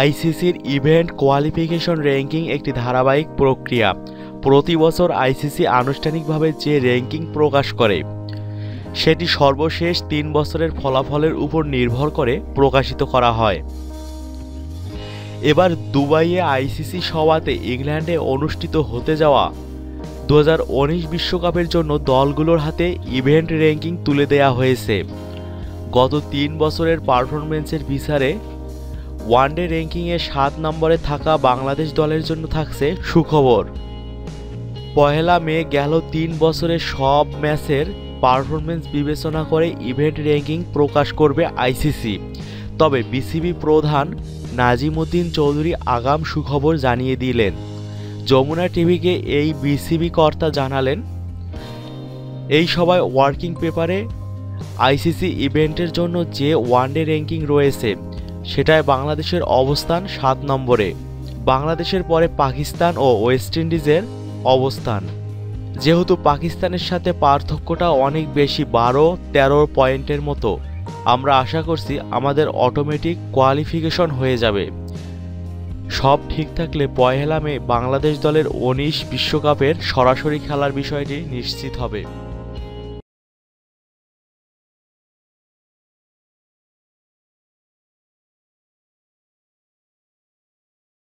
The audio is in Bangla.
আইসিসির ইভেন্ট কোয়ালিফিকেশন র্যাঙ্কিং একটি ধারাবাহিক প্রক্রিয়া। প্রতি বছর আইসিসি আনুষ্ঠানিকভাবে যে র্যাঙ্কিং প্রকাশ করে, সেটি সর্বশেষ তিন বছরের ফলাফলের উপর নির্ভর করে প্রকাশিত করা হয়। এবার দুবাইয়ে আইসিসি সভাতে ইংল্যান্ডে অনুষ্ঠিত হতে যাওয়া দু বিশ্বকাপের জন্য দলগুলোর হাতে ইভেন্ট র্যাঙ্কিং তুলে দেয়া হয়েছে। গত তিন বছরের পারফরমেন্সের বিচারে ওয়ানডে র্যাঙ্কিংয়ে সাত নম্বরে থাকা বাংলাদেশ দলের জন্য থাকছে সুখবর। পহেলা মে গেল তিন বছরের সব ম্যাচের পারফরমেন্স বিবেচনা করে ইভেন্ট র্যাঙ্কিং প্রকাশ করবে আইসিসি। তবে বিসিবি প্রধান নাজিমুদ্দিন চৌধুরী আগাম সুখবর জানিয়ে দিলেন, যমুনা টিভিকে এই বিসিবি কর্তা জানালেন, এই সভায় ওয়ার্কিং পেপারে আইসিসি ইভেন্টের জন্য যে ওয়ানডে র্যাঙ্কিং রয়েছে সেটায় বাংলাদেশের অবস্থান সাত নম্বরে। বাংলাদেশের পরে পাকিস্তান ও ওয়েস্ট ইন্ডিজের অবস্থান। যেহেতু পাকিস্তানের সাথে পার্থক্যটা অনেক বেশি বারো, তেরো পয়েন্টের মতো, আমরা আশা করছি আমাদের অটোমেটিক কোয়ালিফিকেশন হয়ে যাবে। সব ঠিক থাকলে পয়লা মে বাংলাদেশ দলের উনিশ বিশ্বকাপের সরাসরি খেলার বিষয়টি নিশ্চিত হবে।